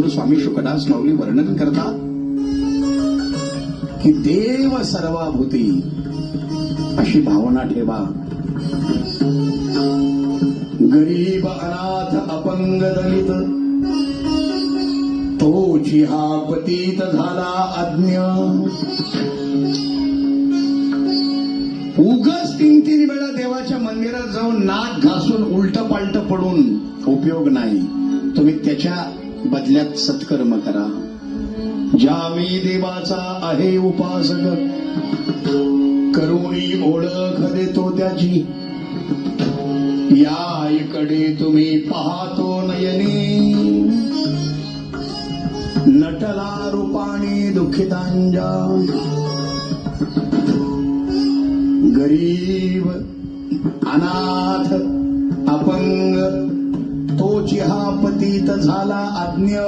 थोर स्वामी शुकदास माऊली वर्णन करतात की देव सर्वाभूती अशी भावना ठेवा. गरीब अनाथ अपंग दलित तो जिहा पतीत झाला अज्ञ. उगच तीन तीन वेळा देवाच्या मंदिरात जाऊन नाक घासून उलट पालट पडून उपयोग नाही. तुम्ही त्याच्या बदल्यात सत्कर्म करा. ज्या मी देवाचा आहे उपासक करुणी ओळख देतो त्याची. या इकडे तुम्ही पाहतो नयनी. नटला रूपाने दुःखितांजा. गरीब अनाथ अपंग इथं झाला आज्ञ.